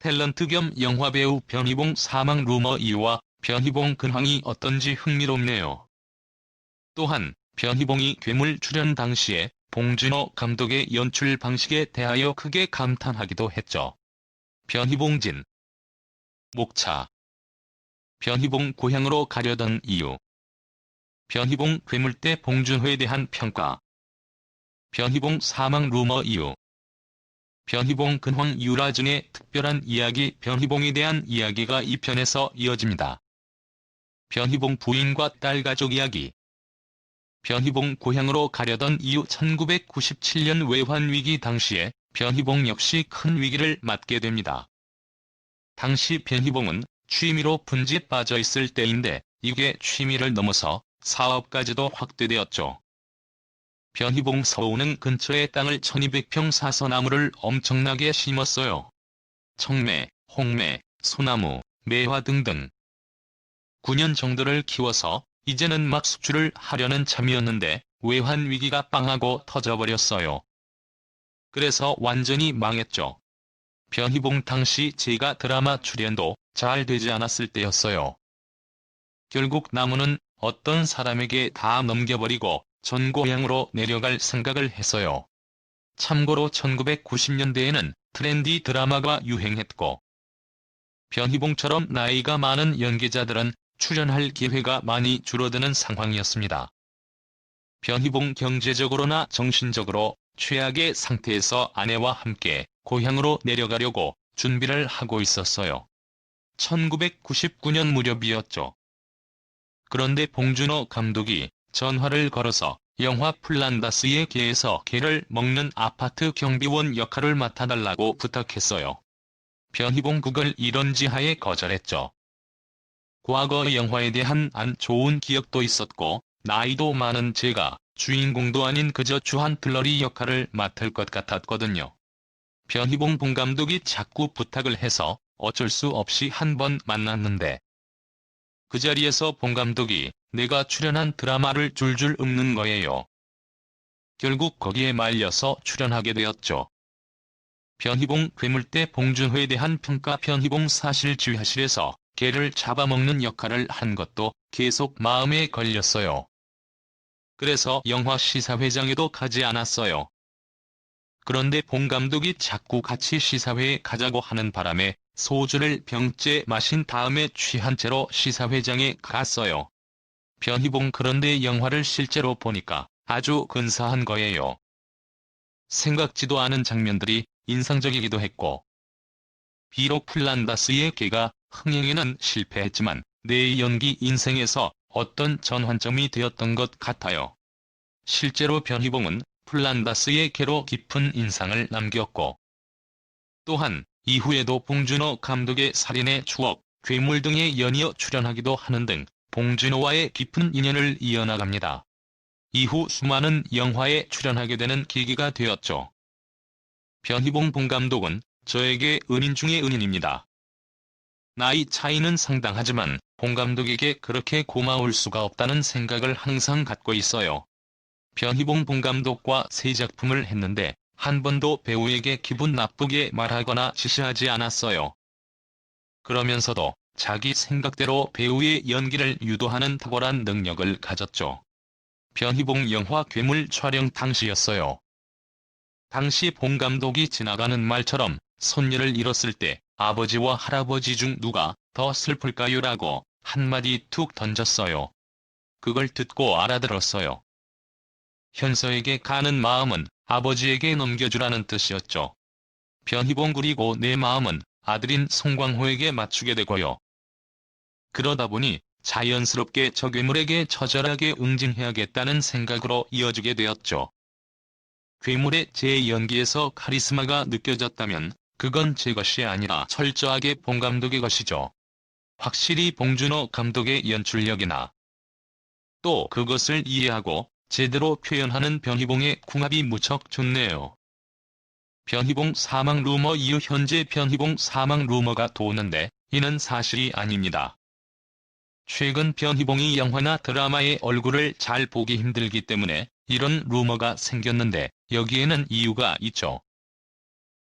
탤런트 겸 영화배우 변희봉 사망 루머 이유와 변희봉 근황이 어떤지 흥미롭네요. 또한 변희봉이 괴물 출연 당시에 봉준호 감독의 연출 방식에 대하여 크게 감탄하기도 했죠. 변희봉진. 목차. 변희봉 고향으로 가려던 이유. 변희봉 괴물대 봉준호에 대한 평가. 변희봉 사망 루머 이유. 변희봉 근황 유라 중의 특별한 이야기 변희봉에 대한 이야기가 이 편에서 이어집니다. 변희봉 부인과 딸 가족 이야기 변희봉 고향으로 가려던 이후 1997년 외환위기 당시에 변희봉 역시 큰 위기를 맞게 됩니다. 당시 변희봉은 취미로 분지에 빠져 있을 때인데 이게 취미를 넘어서 사업까지도 확대되었죠. 변희봉 서우는 근처의 땅을 1200평 사서 나무를 엄청나게 심었어요. 청매, 홍매, 소나무, 매화 등등. 9년 정도를 키워서 이제는 막 수출을 하려는 참이었는데 외환 위기가 빵하고 터져버렸어요. 그래서 완전히 망했죠. 변희봉 당시 제가 드라마 출연도 잘 되지 않았을 때였어요. 결국 나무는 어떤 사람에게 다 넘겨버리고 전 고향으로 내려갈 생각을 했어요. 참고로 1990년대에는 트렌디 드라마가 유행했고 변희봉처럼 나이가 많은 연기자들은 출연할 기회가 많이 줄어드는 상황이었습니다. 변희봉 경제적으로나 정신적으로 최악의 상태에서 아내와 함께 고향으로 내려가려고 준비를 하고 있었어요. 1999년 무렵이었죠. 그런데 봉준호 감독이 전화를 걸어서 영화 플란다스의 개에서 개를 먹는 아파트 경비원 역할을 맡아달라고 부탁했어요. 변희봉 그걸 이런 지 하에 거절했죠. 과거 영화에 대한 안 좋은 기억도 있었고 나이도 많은 제가 주인공도 아닌 그저 주한 들러리 역할을 맡을 것 같았거든요. 변희봉 본감독이 자꾸 부탁을 해서 어쩔 수 없이 한 번 만났는데 그 자리에서 본감독이 내가 출연한 드라마를 줄줄 읊는 거예요. 결국 거기에 말려서 출연하게 되었죠. 변희봉 괴물대 봉준호에 대한 평가 변희봉 사실 지휘실에서 개를 잡아먹는 역할을 한 것도 계속 마음에 걸렸어요. 그래서 영화 시사회장에도 가지 않았어요. 그런데 봉 감독이 자꾸 같이 시사회에 가자고 하는 바람에 소주를 병째 마신 다음에 취한 채로 시사회장에 갔어요. 변희봉 그런데 영화를 실제로 보니까 아주 근사한 거예요. 생각지도 않은 장면들이 인상적이기도 했고 비록 플란다스의 개가 흥행에는 실패했지만 내 연기 인생에서 어떤 전환점이 되었던 것 같아요. 실제로 변희봉은 플란다스의 개로 깊은 인상을 남겼고 또한 이후에도 봉준호 감독의 살인의 추억, 괴물 등에 연이어 출연하기도 하는 등 봉준호와의 깊은 인연을 이어나갑니다. 이후 수많은 영화에 출연하게 되는 계기가 되었죠. 변희봉 본감독은 저에게 은인 중의 은인입니다. 나이 차이는 상당하지만 본감독에게 그렇게 고마울 수가 없다는 생각을 항상 갖고 있어요. 변희봉 본감독과 세 작품을 했는데 한 번도 배우에게 기분 나쁘게 말하거나 지시하지 않았어요. 그러면서도 자기 생각대로 배우의 연기를 유도하는 탁월한 능력을 가졌죠. 변희봉 영화 괴물 촬영 당시였어요. 당시 봉 감독이 지나가는 말처럼 손녀를 잃었을 때 아버지와 할아버지 중 누가 더 슬플까요? 라고 한마디 툭 던졌어요. 그걸 듣고 알아들었어요. 현서에게 가는 마음은 아버지에게 넘겨주라는 뜻이었죠. 변희봉 그리고 내 마음은 아들인 송광호에게 맞추게 되고요. 그러다 보니 자연스럽게 저 괴물에게 처절하게 응징해야겠다는 생각으로 이어지게 되었죠. 괴물의 제 연기에서 카리스마가 느껴졌다면 그건 제 것이 아니라 철저하게 봉 감독의 것이죠. 확실히 봉준호 감독의 연출력이나 또 그것을 이해하고 제대로 표현하는 변희봉의 궁합이 무척 좋네요. 변희봉 사망 루머 이후 현재 변희봉 사망 루머가 도는데 이는 사실이 아닙니다. 최근 변희봉이 영화나 드라마의 얼굴을 잘 보기 힘들기 때문에 이런 루머가 생겼는데 여기에는 이유가 있죠.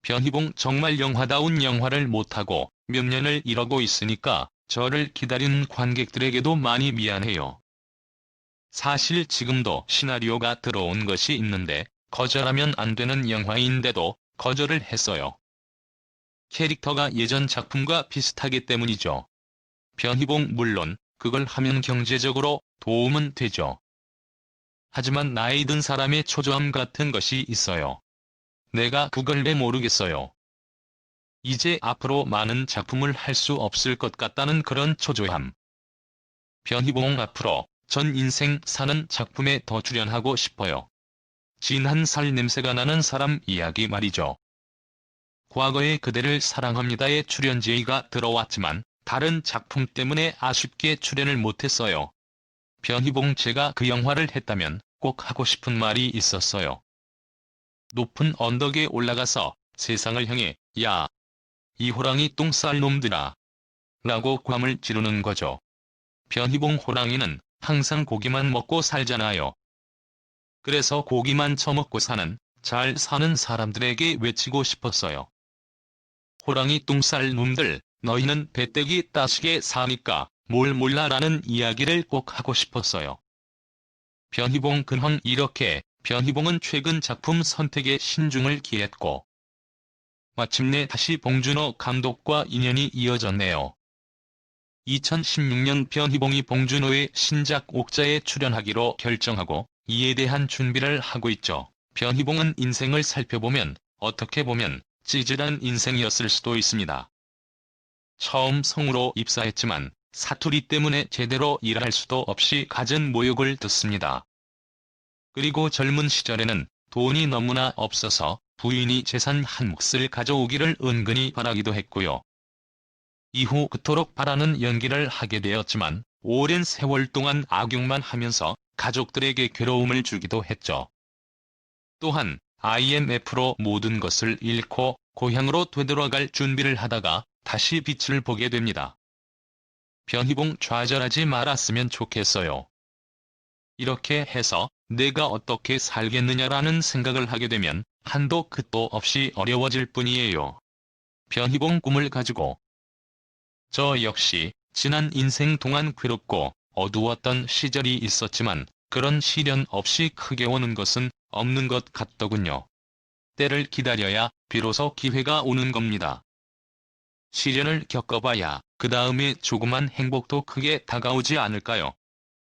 변희봉 정말 영화다운 영화를 못하고 몇 년을 이러고 있으니까 저를 기다리는 관객들에게도 많이 미안해요. 사실 지금도 시나리오가 들어온 것이 있는데 거절하면 안 되는 영화인데도 거절을 했어요. 캐릭터가 예전 작품과 비슷하기 때문이죠. 변희봉 물론 그걸 하면 경제적으로 도움은 되죠. 하지만 나이 든 사람의 초조함 같은 것이 있어요. 내가 그걸 왜 모르겠어요. 이제 앞으로 많은 작품을 할 수 없을 것 같다는 그런 초조함. 변희봉 앞으로 전 인생 사는 작품에 더 출연하고 싶어요. 진한 살 냄새가 나는 사람 이야기 말이죠. 과거에 그대를 사랑합니다의 출연 제의가 들어왔지만 다른 작품 때문에 아쉽게 출연을 못했어요. 변희봉 제가 그 영화를 했다면 꼭 하고 싶은 말이 있었어요. 높은 언덕에 올라가서 세상을 향해 야! 이 호랑이 똥 쌀 놈들아! 라고 괌을 지르는 거죠. 변희봉 호랑이는 항상 고기만 먹고 살잖아요. 그래서 고기만 처먹고 사는 잘 사는 사람들에게 외치고 싶었어요. 호랑이 똥쌀 놈들, 너희는 배때기 따시게 사니까 뭘 몰라라는 이야기를 꼭 하고 싶었어요. 변희봉 근황 이렇게 변희봉은 최근 작품 선택에 신중을 기했고 마침내 다시 봉준호 감독과 인연이 이어졌네요. 2016년 변희봉이 봉준호의 신작 옥자에 출연하기로 결정하고 이에 대한 준비를 하고 있죠. 변희봉은 인생을 살펴보면 어떻게 보면 찌질한 인생이었을 수도 있습니다. 처음 성우로 입사했지만 사투리 때문에 제대로 일할 수도 없이 갖은 모욕을 듣습니다. 그리고 젊은 시절에는 돈이 너무나 없어서 부인이 재산 한 몫을 가져오기를 은근히 바라기도 했고요. 이후 그토록 바라는 연기를 하게 되었지만 오랜 세월 동안 악용만 하면서 가족들에게 괴로움을 주기도 했죠. 또한 IMF로 모든 것을 잃고 고향으로 되돌아갈 준비를 하다가 다시 빛을 보게 됩니다. 변희봉 좌절하지 말았으면 좋겠어요. 이렇게 해서 내가 어떻게 살겠느냐라는 생각을 하게 되면 한도 끝도 없이 어려워질 뿐이에요. 변희봉 꿈을 가지고 저 역시 지난 인생 동안 괴롭고 어두웠던 시절이 있었지만 그런 시련 없이 크게 오는 것은 없는 것 같더군요. 때를 기다려야 비로소 기회가 오는 겁니다. 시련을 겪어봐야 그 다음에 조그만 행복도 크게 다가오지 않을까요?